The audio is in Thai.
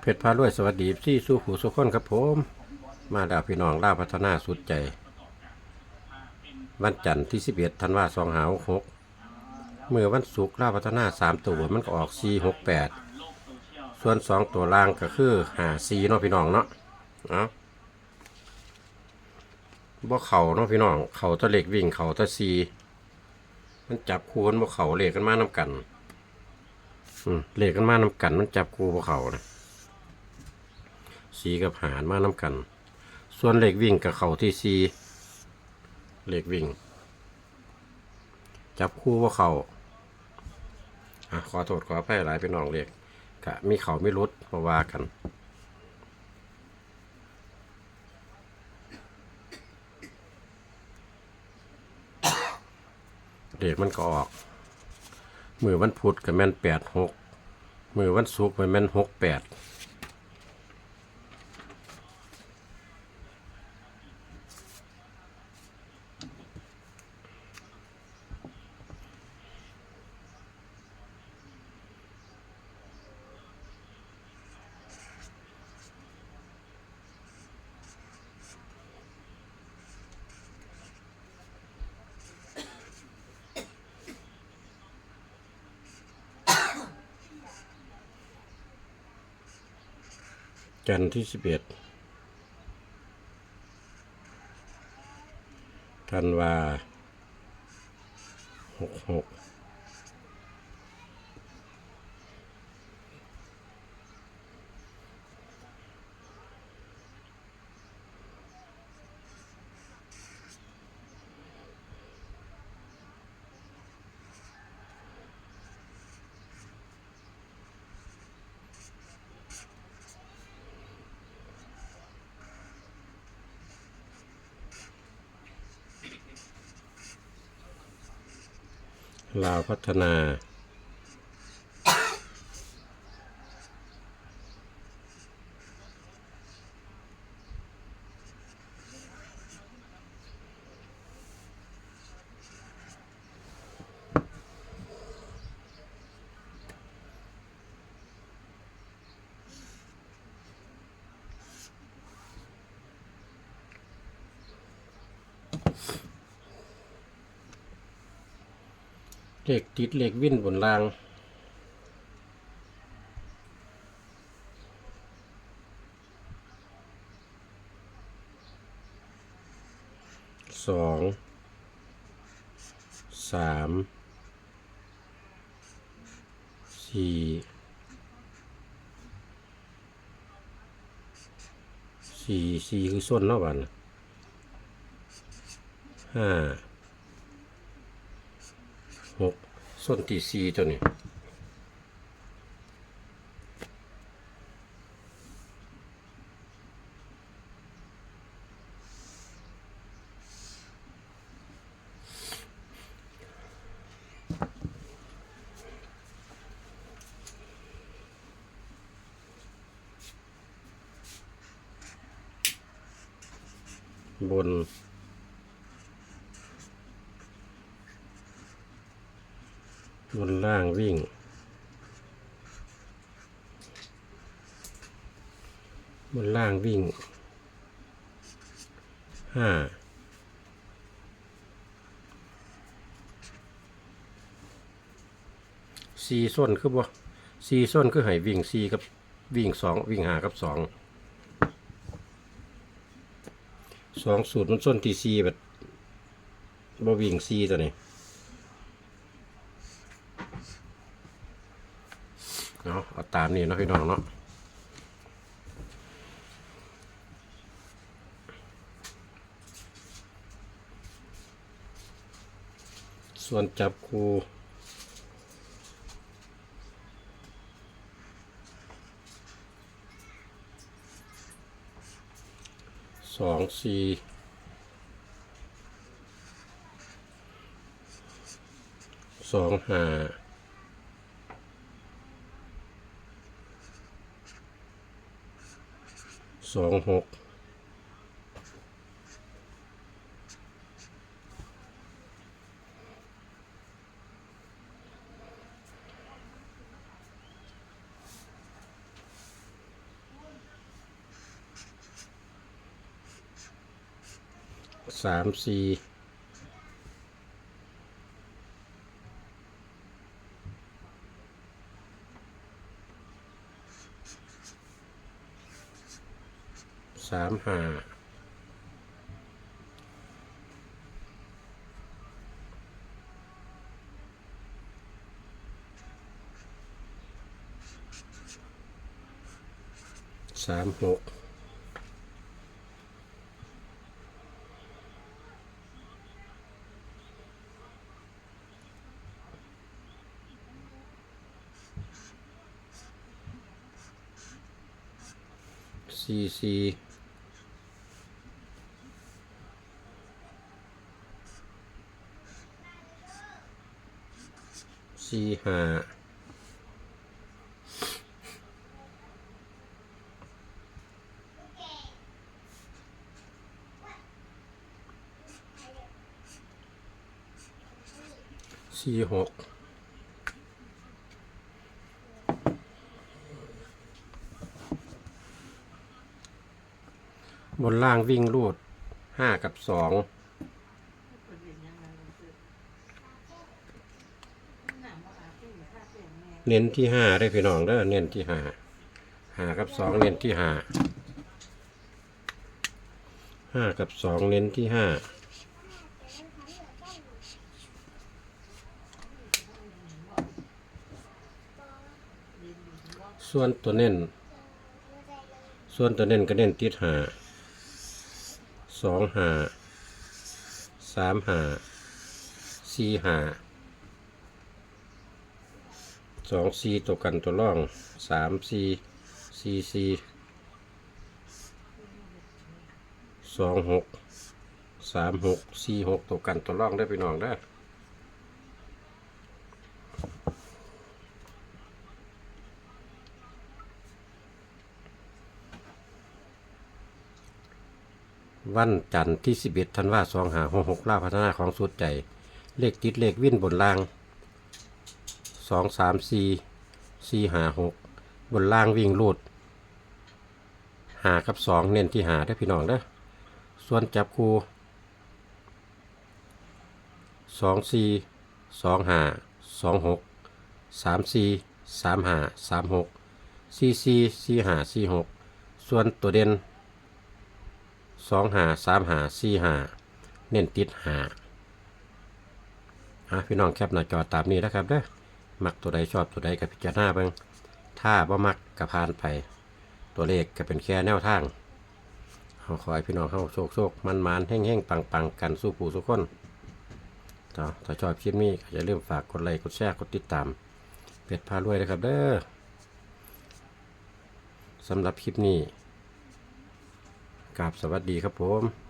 เพชรพารวยสวัสดีที่สู้ขู่สุขคนครับผม มาดาวพี่น้องล่าวพัฒนาสุดใจ วันจันทร์ที่ 11ธันวาสองหาหกเมื่อวันศุกร์ล่าวพัฒนาสามตัวมันก็ออก4 6 8ส่วนสองตัวล่างก็คือหาซีเนาะพี่น้องเนาะเนาะบ่เข่าเนาะพี่น้อง เข่าตะเล็กวิ่งเข่าตะซีมันจับคูนบ่เข่าเลขกันมานำกัน อืมเลขกันมานำกัน มันจับคูบ่เข่านะ สีกับหารมานำกัน ส่วนเหล็กวิ่งกับเข่าที่ซีเหล็กวิ่ง จับคู่ว่าเขาอะขอโทษขออภัยหลายพี่น้องเหล็กกะมีเขาไม่รุดมาว่ากันเด็กมันก็ออก มือวันพุธกับแม่นแปดหกมือวันศุกร์กับแม่นหกแปด จันทร์ที่สิบเอ็ดธันวาหกหก ลาวพัฒนา เลขติดเลขวิ่นบนราง สอง สาม สี่ สี่ สี่คือส้นเนาะบัดนห้า หกส้นที่สี่ตัวนี้บน บนล่างวิ่ง บนล่างวิ่งห้าสี่ส้นคือบ่สี่ส้นคือให้วิ่งสี่กับวิ่งสองวิ่งหากับสองสองสูตรมันส้นที่สี่แบบบ่วิ่งสี่ตัวนี้ เอาเอาตามนี้เนะพี่น้องเนาะส่วนจับคูสองสี่สองห้า สองหกสามสี่ สามห้าสามหกสี่สี่ สี่ห้าสี่หกบนล่างวิ่งรูดห้ากับสอง เน้นที่ห้าได้พี่น้องเด้อเน้นที่ห้าห้ากับสองเน้นที่ห้าห้ากับสองเน้นที่ห้าส่วนตัวเน้น ส่วนตัวเน้นก็เน้นติดห้าสองห้าสามห้าสี่ห้า สองสี่ตัวกันตัวร่องสามสี่สี่สี่สองหกสามหกสี่หกตัวกันตัวร่องได้ไปน้องได้วันจันทร์ที่สิบเอ็ดธันวาสองหาหกหกล่าพัฒนาของสุดใจ เลขติดเลขวิ่นบนล่าง สองสามสี่สี่หาหกบนล่างวิ่งรูดหากับสองเน้นที่หาได้พี่น้องเด้ส่วนจับคูสองสี่สองหาสองหกสามสี่สามหาสามหกสี่สี่สี่หาสี่หกส่วนตัวเด่นสองหาสามหาสี่หาเน้นติดหาอะพี่น้องแคปหน้าจอตามนี้นะครับเด้อ มักตัวใดชอบตัวใดกับพิจารณาเบิ่งถ้าบ่มักกับพานไป ตัวเลขก็เป็นแค่แนวทางเขาขอให้พี่น้องเข้าโชคโชคมันมันแห้งแห้งปังปังกันสู้ผู้สุกคนต่อถ้าชอบคลิปนี้ก็อย่าลืมฝากกดไลค์กดแชร์กดติดตามเป็ดพารวยนะครับเด้อสำหรับคลิปนี้กราบสวัสดีครับผม